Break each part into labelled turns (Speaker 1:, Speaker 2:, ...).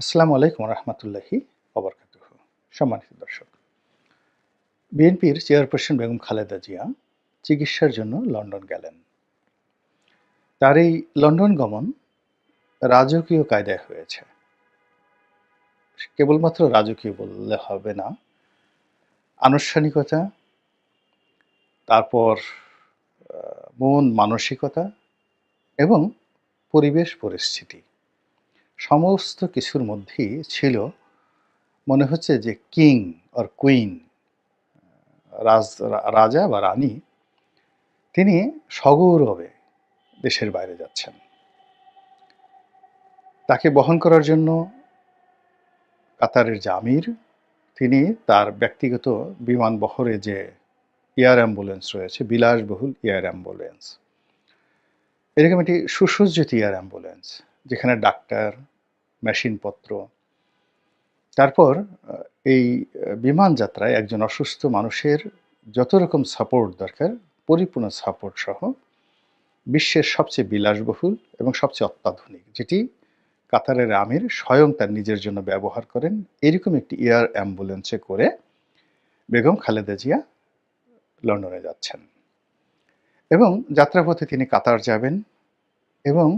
Speaker 1: আসসালামু আলাইকুম রহমতুল্লাহি অবরকাতুহ সম্মানিত দর্শক, বিএনপির চেয়ারপারসন বেগম খালেদা জিয়া চিকিৎসার জন্য লন্ডন গেলেন। তার এই লন্ডন গমন রাজকীয় কায়দায় হয়েছে। কেবলমাত্র রাজকীয় বললে হবে না, আনুষ্ঠানিকতা, তারপর মন মানসিকতা এবং পরিবেশ পরিস্থিতি। সমস্ত কিছুর মধ্যেই ছিল, মনে হচ্ছে যে কিং আর কুইন রাজ, রাজা বা রানী, তিনি সগৌরবে দেশের বাইরে যাচ্ছেন। তাকে বহন করার জন্য কাতারের জামির, তিনি তার ব্যক্তিগত বিমান বহরে যে এয়ার অ্যাম্বুলেন্স রয়েছে, বিলাসবহুল এয়ার অ্যাম্বুলেন্স, এরকম একটি সুসজ্জিত এয়ার অ্যাম্বুলেন্স যেখানে ডাক্তার, মেশিনপত্র। তারপর এই বিমান যাত্রায় একজন অসুস্থ মানুষের যত রকম সাপোর্ট দরকার, পরিপূর্ণ সাপোর্ট সহ বিশ্বের সবচেয়ে বিলাসবহুল এবং সবচেয়ে অত্যাধুনিক, যেটি কাতারের আমির স্বয়ং তার নিজের জন্য ব্যবহার করেন, এরকম একটি এয়ার অ্যাম্বুলেন্সে করে বেগম খালেদা জিয়া লন্ডনে যাচ্ছেন। এবং যাত্রাপথে তিনি কাতার যাবেন এবং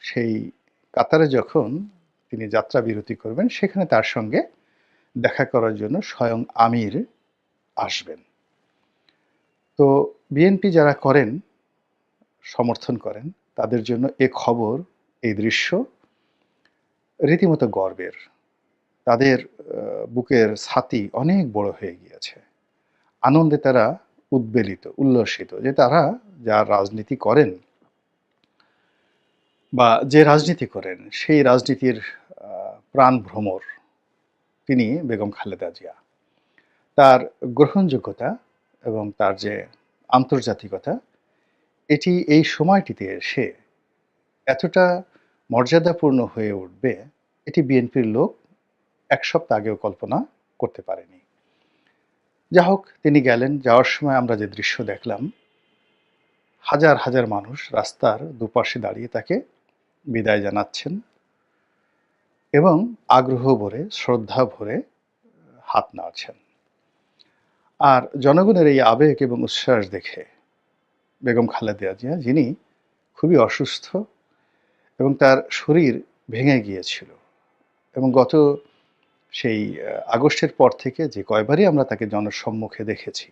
Speaker 1: সেই কাতারে যখন তিনি যাত্রা বিরতি করবেন, সেখানে তার সঙ্গে দেখা করার জন্য স্বয়ং আমির আসবেন। তো বিএনপি যারা করেন, সমর্থন করেন, তাদের জন্য এ খবর, এই দৃশ্য রীতিমতো গর্বের। তাদের বুকের ছাতি অনেক বড় হয়ে গিয়েছে। আনন্দে তারা উদ্বেলিত, উল্লসিত যে তারা যা রাজনীতি করেন বা যে রাজনীতি করেন, সেই রাজনীতির প্রাণ ভ্রমর তিনি বেগম খালেদা জিয়া। তার গ্রহণযোগ্যতা এবং তার যে আন্তর্জাতিকতা, এটি এই সময়টিতে এসে এতটা মর্যাদাপূর্ণ হয়ে উঠবে, এটি বিএনপির লোক এক সপ্তাহ আগেও কল্পনা করতে পারেনি। যা হোক, তিনি গেলেন, যাওয়ার সময় আমরা যে দৃশ্য দেখলাম, হাজার হাজার মানুষ রাস্তার দুপাশে দাঁড়িয়ে তাকে বিদায় জানাচ্ছেন এবং আগ্রহ ভরে, শ্রদ্ধা ভরে হাত নাড়ছেন। আর জনগণের এই আবেগ এবং উচ্ছ্বাস দেখে বেগম খালেদা জিয়া, যিনি খুবই অসুস্থ এবং তার শরীর ভেঙে গিয়েছিল এবং গত সেই আগস্টের পর থেকে যে কয়বারই আমরা তাকে জনসম্মুখে দেখেছি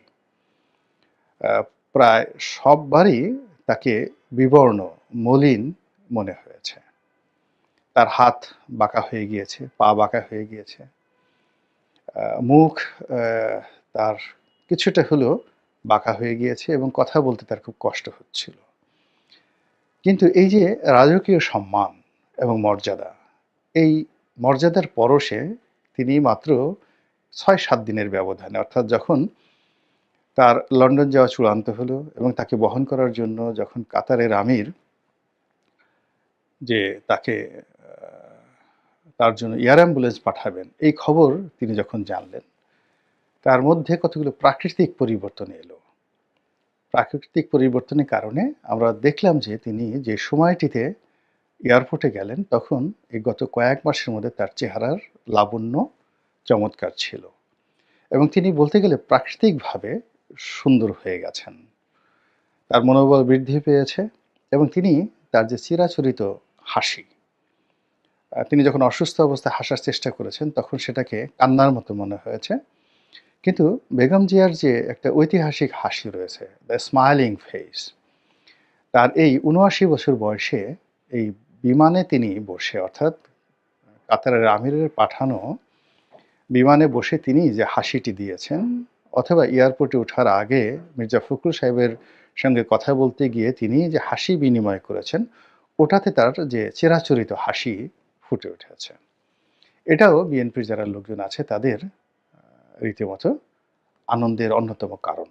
Speaker 1: প্রায় সববারই তাকে বিবর্ণ, মলিন মনে হয়েছে। তার হাত বাঁকা হয়ে গিয়েছে, পা বাঁকা হয়ে গিয়েছে। মুখ তার কিছুটা হলেও বাঁকা হয়ে গিয়েছে এবং কথা বলতে তার খুব কষ্ট হচ্ছিল। কিন্তু এই যে রাজকীয় সম্মান এবং মর্যাদা, এই মর্যাদার পরশে তিনি মাত্র ছয় সাত দিনের ব্যবধানে, অর্থাৎ যখন তার লন্ডন যাওয়া চূড়ান্ত হলো এবং তাকে বহন করার জন্য যখন কাতারের আমির যে তাকে তার জন্য এয়ার অ্যাম্বুলেন্স পাঠাবেন, এই খবর তিনি যখন জানলেন, তার মধ্যে কতগুলো প্রাকৃতিক পরিবর্তন এলো। প্রাকৃতিক পরিবর্তনের কারণে আমরা দেখলাম যে তিনি যে সময়টিতে এয়ারপোর্টে গেলেন, তখন এই গত কয়েক মাসের মধ্যে তার চেহারার লাবণ্য চমৎকার ছিল এবং তিনি বলতে গেলে প্রাকৃতিকভাবে সুন্দর হয়ে গেছেন। তার মনোবল বৃদ্ধি পেয়েছে এবং তিনি তার যে চিরাচরিত হাসি তিনি যখন অসুস্থ অবস্থায় হাসার চেষ্টা করেছেন, তখন সেটাকে কান্নার মতো মনে হয়েছে। কিন্তু বেগম জিয়ার যে একটা ঐতিহাসিক হাসি রয়েছে দ্য স্মাইলিং ফেস তার এই উনআশি বছর বয়সে এই বিমানে তিনি বসে, অর্থাৎ কাতারের আমিরের পাঠানো বিমানে বসে তিনি যে হাসিটি দিয়েছেন, অথবা এয়ারপোর্টে ওঠার আগে মির্জা ফখরুল সাহেবের সঙ্গে কথা বলতে গিয়ে তিনি যে হাসি বিনিময় করেছেন, ওটাতে তার যে চিরাচরিত হাসি ফুটে উঠেছে। এটাও বিএনপির যারা লোকজন আছে, তাদের রীতিমতো আনন্দের অন্যতম কারণ।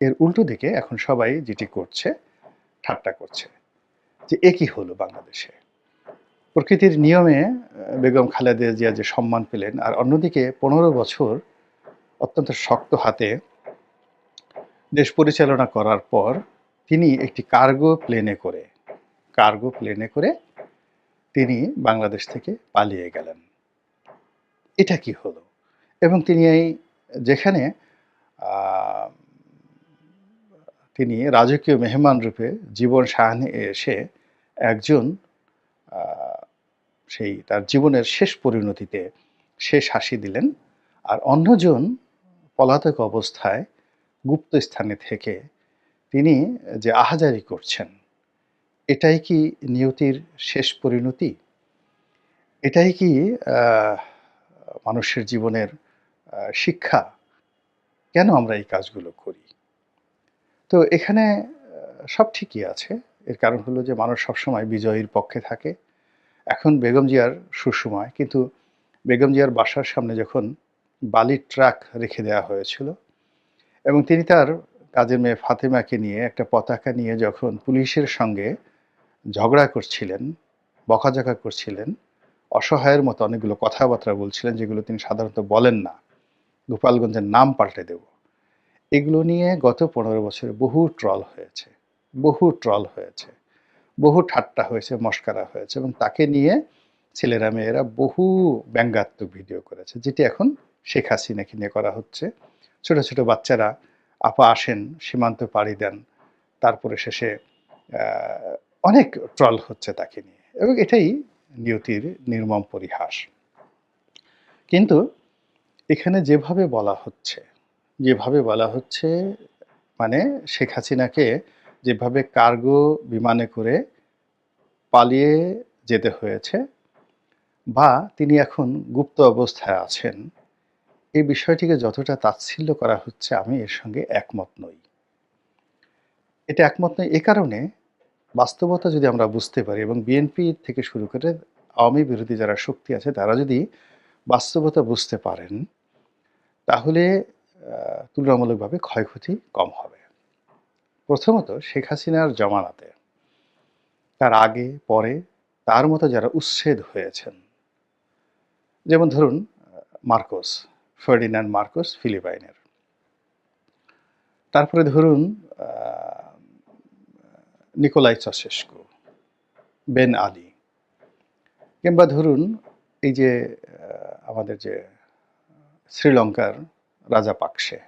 Speaker 1: এর উল্টো দিকে এখন সবাই যেটি করছে, ঠাট্টা করছে, যে একই হলো বাংলাদেশে? প্রকৃতির নিয়মে বেগম খালেদা জিয়া যে সম্মান পেলেন, আর অন্যদিকে পনেরো বছর অত্যন্ত শক্ত হাতে দেশ পরিচালনা করার পর তিনি একটি কার্গো প্লেনে করে কার্গো প্লেনে করে তিনি বাংলাদেশ থেকে পালিয়ে গেলেন। এটা কি হলো? এবং তিনি এই যেখানে তিনি রাজকীয় মেহমান রূপে জীবন সাহায্যে এসে একজন সেই তার জীবনের শেষ পরিণতিতে শেষ হাসি দিলেন। আর অন্যজন পলাতক অবস্থায় গুপ্ত স্থানে থেকে তিনি যে আহাজারি করছেন, এটাই কি নিয়তির শেষ পরিণতি? এটাই কি মানুষের জীবনের শিক্ষা? কেন আমরা এই কাজগুলো করি? তো এখানে সব ঠিকই আছে। এর কারণ হলো যে মানুষ সবসময় বিজয়ীর পক্ষে থাকে। এখন বেগম জিয়ার সুসময়, কিন্তু বেগম জিয়ার বাসার সামনে যখন বালির ট্রাক রেখে দেওয়া হয়েছিল এবং তিনি তার কাজের মেয়ে ফাতেমাকে নিয়ে একটা পতাকা নিয়ে যখন পুলিশের সঙ্গে ঝগড়া করছিলেন, বকাঝকা করছিলেন, অসহায়ের মতো অনেকগুলো কথাবার্তা বলছিলেন যেগুলো তিনি সাধারণত বলেন না, গোপালগঞ্জের নাম পাল্টে দেব। এগুলো নিয়ে গত পনেরো বছরে বহু ট্রল হয়েছে, বহু ট্রল হয়েছে, বহু ঠাট্টা হয়েছে, মস্কারা হয়েছে এবং তাকে নিয়ে ছেলেরা, মেয়েরা বহু ব্যঙ্গাত্মক ভিডিও করেছে, যেটি এখন শেখ হাসিনাকে নিয়ে করা হচ্ছে। ছোট ছোট বাচ্চারা আপা আসেন, সীমান্ত পাড়ি দেন। তারপরে শেষে অনেক ট্রল হচ্ছে তাকে নিয়ে এবং এটাই নিয়তির নির্মম পরিহাস। কিন্তু এখানে যেভাবে বলা হচ্ছে, যেভাবে বলা হচ্ছে মানে শেখ হাসিনাকে যেভাবে কার্গো বিমানে করে পালিয়ে যেতে হয়েছে বা তিনি এখন গুপ্ত অবস্থায় আছেন এই বিষয়টিকে যতটা তাচ্ছিল্য করা হচ্ছে, আমি এর সঙ্গে একমত নই। এটা একমত নই এ কারণে বাস্তবতা যদি আমরা বুঝতে পারি এবং বিএনপি থেকে শুরু করে আওয়ামী বিরোধী যারা শক্তি আছে, তারা যদি বাস্তবতা বুঝতে পারেন, তাহলে তুলনামূলকভাবে ক্ষয়ক্ষতি কম হবে। প্রথমত, শেখ হাসিনার জমানাতে, তার আগে, পরে, তার মতো যারা উচ্ছেদ হয়েছেন, যেমন ধরুন মার্কোস ফার্ডিনান্ড মার্কোস ফিলিপাইনের। তারপরে ধরুন নিকোলাই চসেস্কু, বেন আলী, কিংবা ধরুন এই যে আমাদের যে শ্রীলঙ্কার রাজা পাকসে,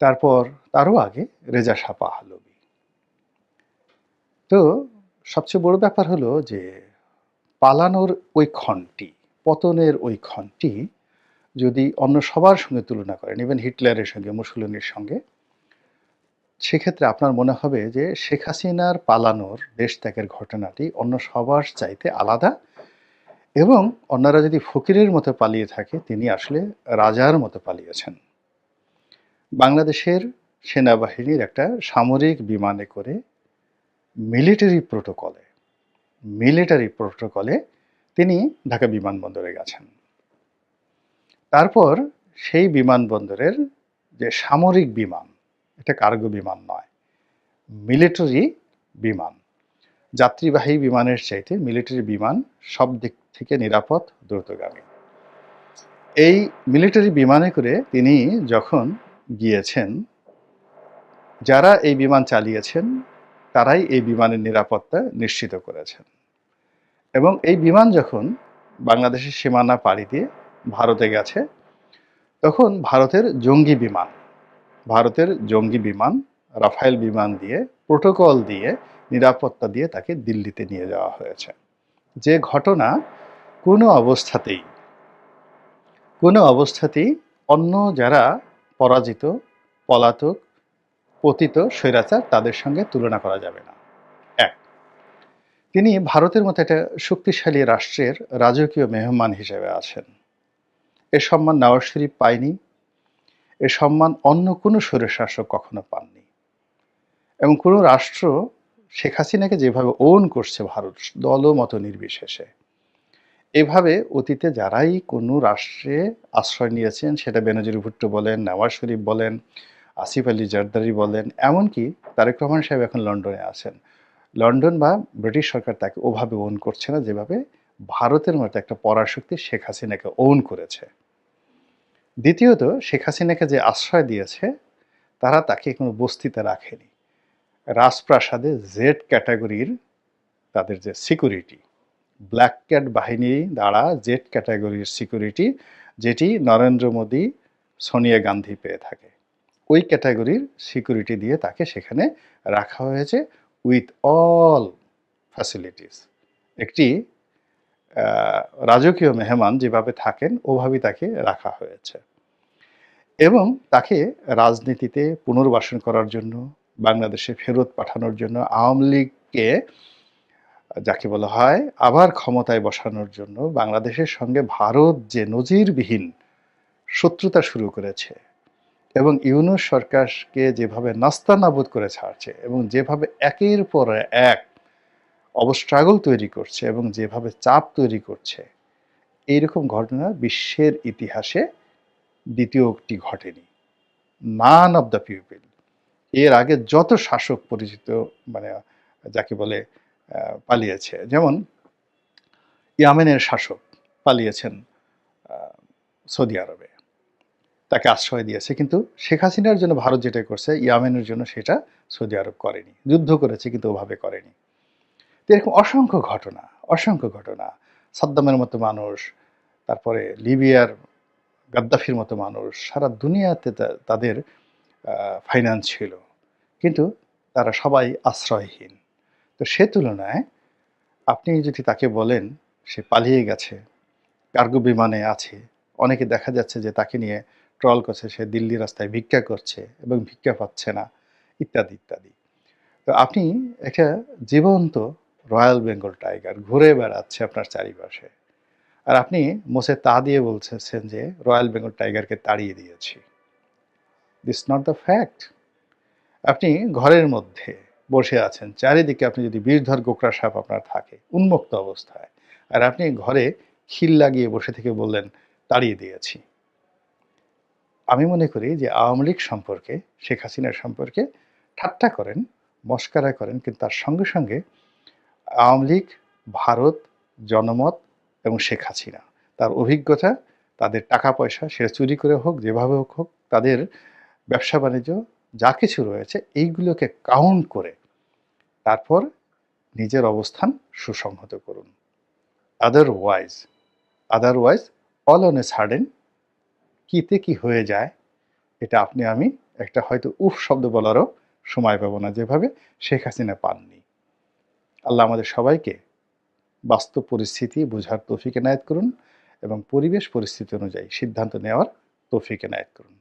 Speaker 1: তারপর তারও আগে রেজা শাহ পাহলবি তো সবচেয়ে বড় ব্যাপার হলো যে পালানোর ওই ক্ষণটি, পতনের ওই ক্ষণটি যদি অন্য সবার সঙ্গে তুলনা করেন ইভেন হিটলারের সঙ্গে মুসলিনের সঙ্গে, সেক্ষেত্রে আপনার মনে হবে যে শেখ হাসিনার পালানোর, দেশ ত্যাগের ঘটনাটি অন্য সবার চাইতে আলাদা এবং অন্যরা যদি ফকিরের মতো পালিয়ে থাকে, তিনি আসলে রাজার মতো পালিয়েছেন। বাংলাদেশের সেনাবাহিনীর একটা সামরিক বিমানে করে মিলিটারি প্রোটোকলে মিলিটারি প্রোটোকলে তিনি ঢাকা বিমানবন্দরে গেছেন। তারপর সেই বিমানবন্দরের যে সামরিক বিমান, এটা কার্গো বিমান নয়, মিলিটারি বিমান, যাত্রীবাহী বিমানের চাইতে মিলিটারি বিমান সব দিক থেকে নিরাপদ, দ্রুতগামী। এই মিলিটারি বিমানে করে তিনি যখন গিয়েছেন, যারা এই বিমান চালিয়েছেন, তারাই এই বিমানের নিরাপত্তা নিশ্চিত করেছেন। এবং এই বিমান যখন বাংলাদেশের সীমানা পাড়ি দিয়ে ভারতে গেছে, তখন ভারতের জঙ্গি বিমান, ভারতের জঙ্গি বিমান, রাফায়েল বিমান দিয়ে, প্রোটোকল দিয়ে, নিরাপত্তা দিয়ে তাকে দিল্লিতে নিয়ে যাওয়া হয়েছে। যে ঘটনা কোনো অবস্থাতেই কোনো অবস্থাতেই অন্য যারা পরাজিত, পলাতক, পতিত স্বৈরাচার তাদের সঙ্গে তুলনা করা যাবে না। এক, তিনি ভারতের মতো একটা শক্তিশালী রাষ্ট্রের রাজকীয় মেহমান হিসেবে আছেন। এ সম্মান নওয়াজ শরীফ পায়নি। এ সম্মান অন্য কোনো স্বৈরশাসক কখনো পাননি। এবং কোনো রাষ্ট্র শেখ হাসিনাকে যেভাবে ওন করছে ভারত দল মতো নির্বিশেষে। এভাবে অতীতে যারাই কোনো রাষ্ট্রে আশ্রয় নিয়েছেন, সেটা বেনজির ভুট্টো বলেন নওয়াজ শরীফ বলেন, আসিফ আলী জারদারি বলেন, এমনকি তারেক রহমান সাহেব এখন লন্ডনে আছেন। লন্ডন বা ব্রিটিশ সরকার তাকে ওভাবে ওন করছে না, যেভাবে ভারতের মতো একটা পরাশক্তি শেখ হাসিনাকে ওন করেছে। দ্বিতীয়ত, শেখ হাসিনাকে যে আশ্রয় দিয়েছে, তারা তাকে কোনো বস্তিতে রাখেনি। রাজপ্রাসাদে জেড ক্যাটাগরির তাদের যে সিকিউরিটি ব্ল্যাক ক্যাট বাহিনী দ্বারা জেড ক্যাটাগরির সিকিউরিটি যেটি নরেন্দ্র মোদী, সোনিয়া গান্ধী পেয়ে থাকে। ওই ক্যাটাগরির সিকিউরিটি দিয়ে তাকে সেখানে রাখা হয়েছে উইথ অল ফ্যাসিলিটিস একটি রাজকীয় মেহমান যেভাবে থাকেন, ওভাবেই তাকে রাখা হয়েছে। এবং তাকে রাজনীতিতে পুনর্বাসন করার জন্য, বাংলাদেশে ফেরত পাঠানোর জন্য আওয়ামী লীগকে, যাকে বলা হয়, আবার ক্ষমতায় বসানোর জন্য বাংলাদেশের সঙ্গে ভারত যে নজিরবিহীন শত্রুতা শুরু করেছে এবং ইউনুস সরকারকে যেভাবে নাস্তানাবুদ করে ছাড়ছে এবং যেভাবে একের পর এক অবস্ট্রাগল তৈরি করছে এবং যেভাবে চাপ তৈরি করছে, এইরকম ঘটনা বিশ্বের ইতিহাসে দ্বিতীয়টি ঘটেনি। নান অব দ্য পিপল এর আগে যত শাসক পরিচিত মানে যাকে বলে পালিয়েছে, যেমন ইয়ামেনের শাসক পালিয়েছেন সৌদি আরবে। তাকে আশ্রয় দিয়েছে, কিন্তু শেখ হাসিনার জন্য ভারত যেটা করছে, ইয়ামেনের জন্য সেটা সৌদি আরব করেনি। যুদ্ধ করেছে, কিন্তু ওভাবে করেনি। তো এরকম অসংখ্য ঘটনা অসংখ্য ঘটনা। সাদ্দামের মতো মানুষ, তারপরে লিবিয়ার গাদ্দাফির মতো মানুষ, সারা দুনিয়াতে তাদের ফাইন্যান্স ছিল। কিন্তু তারা সবাই আশ্রয়হীন। তো সে তুলনায় আপনি যদি তাকে বলেন, সে পালিয়ে গেছে, কার্গো বিমানে আছে, অনেকে দেখা যাচ্ছে যে তাকে নিয়ে ট্রল করছে, সে দিল্লি রাস্তায় ভিক্ষা করছে এবং ভিক্ষা পাচ্ছে না, ইত্যাদি ইত্যাদি। তো আপনি একটা জীবন্ত রয়্যাল বেঙ্গল টাইগার ঘুরে বেড়াচ্ছে আপনার চারিপাশে। আর আপনি মোসে তা দিয়ে বলছেন যে রয়্যাল বেঙ্গল টাইগারকে তাড়িয়ে দিয়েছি। দিস নট দ্য ফ্যাক্ট আপনি ঘরের মধ্যে বসে আছেন, চারিদিকে আপনি যদি বীরধর গোকরা সাপ আপনার থাকে, উন্মুক্ত অবস্থায়, আর আপনি ঘরে খিল লাগিয়ে বসে থেকে বললেন, তাড়িয়ে দিয়েছি। আমি মনে করি যে আওয়ামী লীগ সম্পর্কে, শেখ হাসিনার সম্পর্কে ঠাট্টা করেন, মস্কারা করেন, কিন্তু তার সঙ্গে সঙ্গে আওয়ামী লীগ, ভারত, জনমত এবং শেখ হাসিনা। তার অভিজ্ঞতা, তাদের টাকা পয়সা সেটা চুরি করে হোক, যেভাবে হোক হোক, তাদের ব্যবসা বাণিজ্য, যা কিছু রয়েছে, এইগুলোকে কাউন্ট করে তারপর নিজের অবস্থান সুসংহত করুন। Otherwise otherwise all on a sudden কীতে কি হয়ে যায়, এটা আপনি আমি একটা হয়তো উফ শব্দ বলারও সময় পাবো না যেভাবে শেখ হাসিনা পাননি। আল্লাহ আমাদের সবাইকে বাস্তব পরিস্থিতি বোঝার তৌফিক এনায়ত করুন এবং পরিবেশ পরিস্থিতি অনুযায়ী সিদ্ধান্ত নেওয়ার তৌফিক এনায়ত করুন।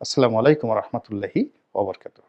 Speaker 1: আসসালামু আলাইকুম রহমতুল্লাহি ওবরকাতুহ